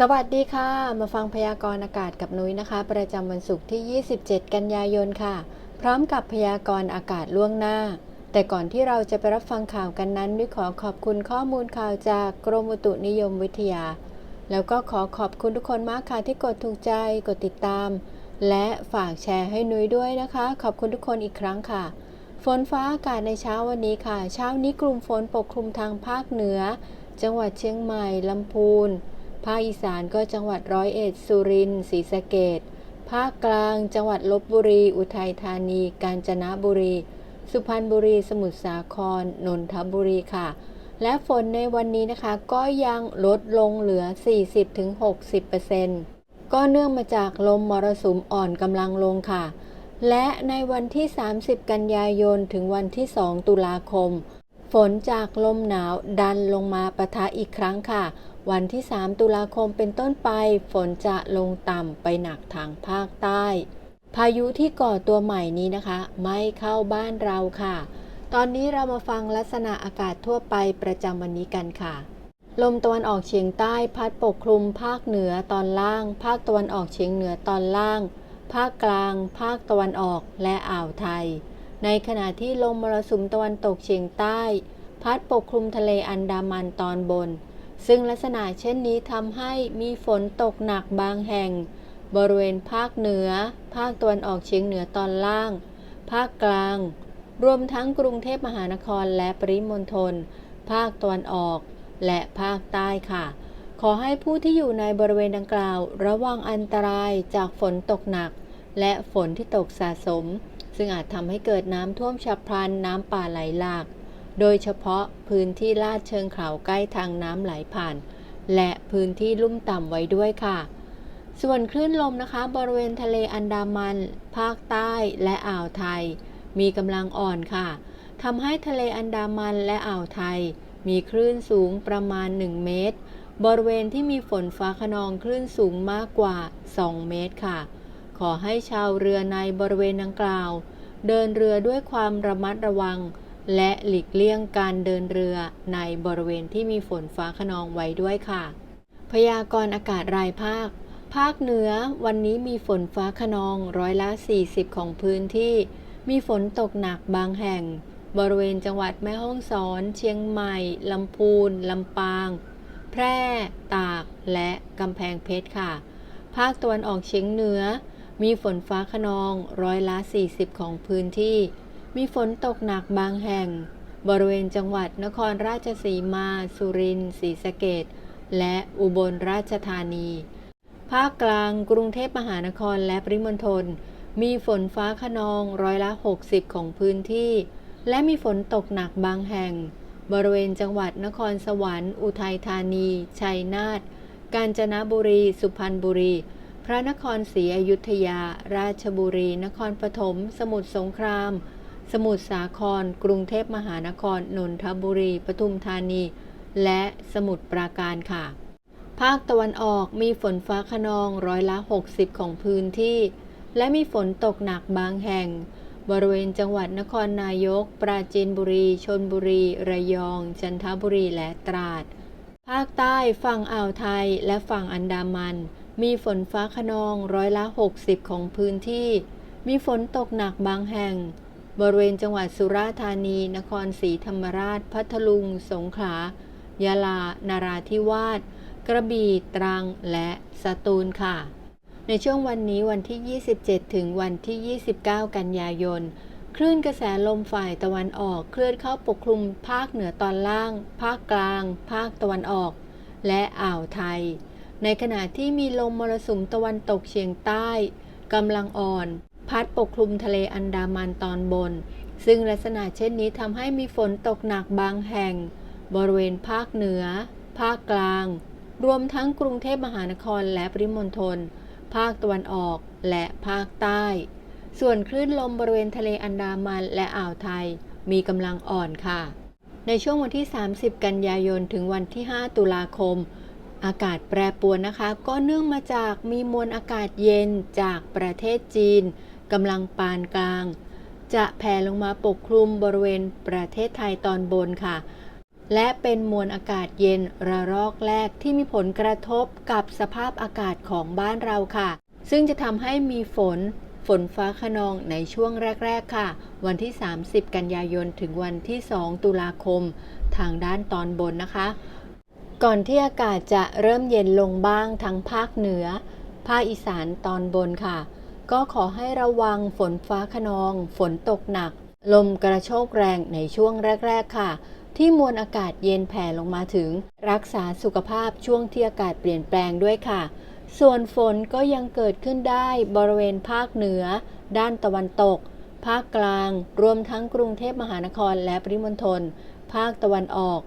สวัสดีค่ะ มาฟังพยากรณ์อากาศกับนุ้ยนะคะ ประจำวันศุกร์ที่ 27 กันยายนค่ะ พร้อมกับพยากรณ์อากาศล่วงหน้า แต่ก่อนที่เราจะไปรับฟังข่าวกันนั้นนุ้ยขอขอบคุณข้อมูลข่าวจากกรมอุตุนิยมวิทยา แล้วก็ขอขอบคุณทุกคนมากค่ะที่กดถูกใจกดติดตาม และฝากแชร์ให้นุ้ยด้วยนะคะ ขอบคุณทุกคนอีกครั้งค่ะ ฝนฟ้าอากาศในเช้าวันนี้ค่ะ เช้านี้กลุ่มฝนปกคลุมทางภาคเหนือ จังหวัดเชียงใหม่ลำพูน ภาคอีสานก็จังหวัดร้อยเอ็ดสุรินทร์ศรีสะเกดภาคกลาง จังหวัดลบบุรี อุทัยธานี กาญจนบุรี สุพรรณบุรี สมุทรสาคร นนทบุรีค่ะ และฝนในวันนี้นะคะ ก็ยังลดลงเหลือ 40-60%ก็เนื่องมาจากลมมรสุมอ่อนกำลังลงค่ะ และในวันที่ 30 กันยายน ถึงวันที่ 2 ตุลาคม ฝนจากลมหนาวดันลงมาปะทะอีกครั้งค่ะ วันที่ 3 ตุลาคมเป็นต้นไป ฝนจะลงต่ำไปหนักทางภาคใต้ พายุที่ก่อตัวใหม่นี้นะคะ ไม่เข้าบ้านเราค่ะ ตอนนี้เรามาฟังลักษณะอากาศทั่วไปประจำวันนี้กันค่ะ ลมตะวันออกเฉียงใต้พัดปกคลุมภาคเหนือตอนล่าง ภาคตะวันออกเฉียงเหนือตอนล่าง ภาคกลาง ภาคตะวันออกและอ่าวไทย ในขณะที่ลมมรสุมตะวันตกเฉียงใต้ พัดปกคลุมทะเลอันดามันตอนบน ซึ่งลักษณะเช่นนี้ทำให้มีฝนตกหนักบางแห่ง บริเวณภาคเหนือ ภาคตะวันออกเฉียงเหนือตอนล่าง ภาคกลาง รวมทั้งกรุงเทพมหานครและปริมณฑล ภาคตะวันออก และภาคใต้ค่ะ ขอให้ผู้ที่อยู่ในบริเวณดังกล่าว ระวังอันตรายจากฝนตกหนัก และฝนที่ตกสะสม ซึ่งอาจทำให้เกิดน้ำท่วมฉับพลันน้ำป่าไหลหลาก โดยเฉพาะพื้นที่ลาดเชิงเขาใกล้ทางน้ำไหลผ่าน และพื้นที่ลุ่มต่ำไว้ด้วยค่ะ ส่วนคลื่นลมนะคะ บริเวณทะเลอันดามัน ภาคใต้และอ่าวไทย มีกำลังอ่อนค่ะทำให้ทะเลอันดามันและอ่าวไทย มีคลื่นสูงประมาณ 1 เมตร บริเวณที่มีฝนฟ้าขนองคลื่นสูงมากกว่า 2 เมตรค่ะ ขอให้ชาวเรือในบริเวณดังกล่าว เดินเรือด้วยความระมัดระวัง และหลีกเลี่ยงการเดินเรือในบริเวณที่มีฝนฟ้าขนองไว้ด้วยค่ะ พยากรณ์อากาศรายภาค ภาคเหนือวันนี้มีฝนฟ้าขนองร้อยละ 40 ของพื้นที่ มีฝนตกหนักบางแห่ง บริเวณจังหวัดแม่ฮ่องสอน เชียงใหม่ ลำพูน ลำปาง แพร่ ตาก และกำแพงเพชรค่ะ ภาคตะวันออกเฉียงเหนือ มีฝนฟ้าขนองร้อยละ 40 ของพื้นที่ มีฝนตกหนักบางแห่ง บริเวณจังหวัดนครราชสีมา สุรินทร์ศรีสะเกดและอุบลราชธานี ภาคกลางกรุงเทพมหานครและปริมณฑลมีฝนฟ้าขนองร้อยละ 60 ของพื้นที่ และมีฝนตกหนักบางแห่ง บริเวณจังหวัดนครสวรรค์ อุทัยธานี ชัยนาท กาญจนบุรี สุพรรณบุรี พระนครศรีอยุธยา ราชบุรี นครปฐม สมุทรสงคราม สมุทรสาคร กรุงเทพมหานคร นนทบุรี ปทุมธานี และสมุทรปราการค่ะ ภาคตะวันออกมีฝนฟ้าขนองร้อยละ 60 ของพื้นที่ และมีฝนตกหนักบางแห่ง บริเวณจังหวัดนครนายก ปราจีนบุรี ชนบุรี ระยอง จันทบุรี และตราด ภาคใต้ฝั่งอ่าวไทยและฝั่งอันดามัน มีฝนฟ้าขนองร้อยละ 60 ของพื้นที่ มีฝนตกหนักบางแห่ง บริเวณจังหวัดสุราษฎร์ธานี นครศรีธรรมราช พัทลุง สงขลายะลา นาราธิวาส กระบี่ ตรัง และสตูลค่ะ ในช่วงวันนี้วันที่ 27 ถึงวันที่ 29 กันยายน คลื่นกระแสลมฝ่ายตะวันออกเคลื่อนเข้าปกคลุมภาคเหนือตอนล่าง ภาคกลาง ภาคตะวันออก และอ่าวไทย ในขณะที่มีลมมรสุมตะวันตกเฉียงใต้กำลังอ่อน พัดปกคลุมทะเลอันดามันตอนบน ซึ่งลักษณะเช่นนี้ทำให้มีฝนตกหนักบางแห่ง บริเวณภาคเหนือ ภาคกลาง รวมทั้งกรุงเทพมหานครและปริมณฑลภาคตะวันออกและภาคใต้ ส่วนคลื่นลมบริเวณทะเลอันดามันและอ่าวไทย มีกำลังอ่อนค่ะ ในช่วงวันที่ 30 กันยายนถึงวันที่ 5 ตุลาคม อากาศแปรปรวนนะคะ ก็เนื่องมาจากมีมวลอากาศเย็นจากประเทศจีนกำลังปานกลาง จะแผ่ลงมาปกคลุมบริเวณประเทศไทยตอนบนค่ะ และเป็นมวลอากาศเย็นระลอกแรกที่มีผลกระทบกับสภาพอากาศของบ้านเราค่ะ ซึ่งจะทำให้มีฝนฝนฟ้าขนองในช่วงแรก ๆ ค่ะ วันที่ 30 กันยายน ถึงวันที่ 2 ตุลาคม ทางด้านตอนบนนะคะ ก่อนที่อากาศจะเริ่มเย็นลงบ้างทั้งภาคเหนือ ภาคอีสานตอนบนค่ะ ก็ขอให้ระวังฝนฟ้าขนอง ฝนตกหนัก ลมกระโชกแรงในช่วงแรก ๆ ค่ะ ที่มวลอากาศเย็นแผ่ลงมาถึง รักษาสุขภาพช่วงที่อากาศเปลี่ยนแปลงด้วยค่ะ ส่วนฝนก็ยังเกิดขึ้นได้บริเวณภาคเหนือ ด้านตะวันตก ภาคกลาง รวมทั้งกรุงเทพมหานครและปริมณฑลภาคตะวันออก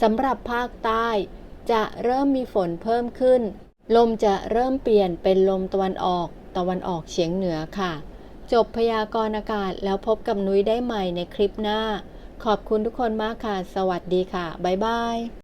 สำหรับภาคใต้ จะเริ่มมีฝนเพิ่มขึ้น ลมจะเริ่มเปลี่ยนเป็นลมตะวันออกตะวันออกเฉียงเหนือค่ะ จบพยากรณ์อากาศแล้วพบกับนุ้ยได้ใหม่ในคลิปหน้า ขอบคุณทุกคนมากค่ะ สวัสดีค่ะ บ๊ายบาย